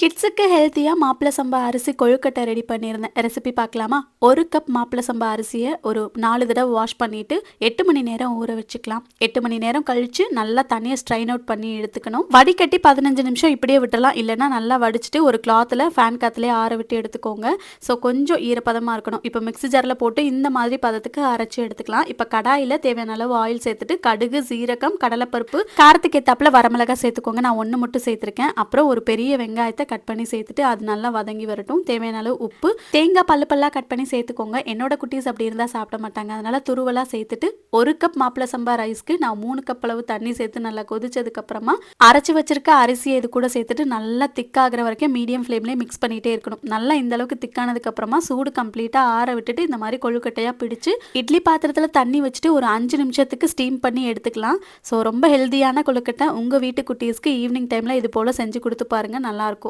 கிட்ஸுக்கு ஹெல்த்தியாக மாப்பிள சம்பா அரிசி கொழுக்கட்டை ரெடி பண்ணியிருந்தேன் ரெசிபி பார்க்கலாமா? ஒரு கப் மாப்பிள சம்பா அரிசியை ஒரு நாலு தடவை வாஷ் பண்ணிவிட்டு எட்டு மணி நேரம் ஊற வச்சுக்கலாம். எட்டு மணி நேரம் கழித்து நல்லா தனியாக ஸ்ட்ரைன் அவுட் பண்ணி எடுத்துக்கணும். வடிகட்டி பதினஞ்சு நிமிஷம் இப்படியே விட்டலாம் இல்லைனா நல்லா வடிச்சிட்டு ஒரு கிளாத்தில் ஃபேன் காற்றுலேயே ஆற விட்டு எடுத்துக்கோங்க. ஸோ கொஞ்சம் ஈரப்பதமாக இருக்கணும். இப்போ மிக்ஸி ஜாரில் போட்டு இந்த மாதிரி பதத்துக்கு அரைச்சி எடுத்துக்கலாம். இப்போ கடாயில் தேவையான அளவு ஆயில் சேர்த்துட்டு கடுகு சீரகம் கடலைப்பருப்பு காரத்துக்கு ஏத்தாப்புல வரமிளகா சேர்த்துக்கோங்க. நான் ஒன்று மட்டும் சேர்த்துருக்கேன். அப்புறம் ஒரு பெரிய வெங்காயத்தை கட் பண்ணி சேர்த்துட்டு அது நல்லா வதங்கி வரட்டும். தேவையான அளவு உப்பு. தேங்காய் பல்லு பல்லா கட் பண்ணி சேர்த்துக்கோங்க. என்னோட குட்டீஸ் அப்படி இருந்தால் சாப்பிட மாட்டாங்க. அதனால துருவலாக சேர்த்துட்டு ஒரு கப் மாப்பிள சம்பா ரைஸ்க்கு நான் மூணு கப் அளவு தண்ணி சேர்த்து நல்லா கொதிச்சதுக்கு அப்புறமா அரைச்சி வச்சிருக்க அரிசியை இது கூட சேர்த்துட்டு நல்லா திக்காகிற வரைக்கும் மீடியம் ஃப்ளேம்லேயே மிக்ஸ் பண்ணிட்டே இருக்கணும். நல்லா இந்த அளவுக்கு திக்கானதுக்கு அப்புறமா சூடு கம்ப்ளீட்டாக ஆற விட்டுட்டு இந்த மாதிரி கொழுக்கட்டையாக பிடிச்சு இட்லி பாத்திரத்தில் தண்ணி வச்சுட்டு ஒரு அஞ்சு நிமிஷத்துக்கு ஸ்டீம் பண்ணி எடுத்துக்கலாம். ஸோ ரொம்ப ஹெல்தியான கொழுக்கட்டை உங்கள் வீட்டு குட்டீஸ்க்கு ஈவினிங் டைமில் இது போல் செஞ்சு கொடுத்து பாருங்கள் நல்லாயிருக்கும்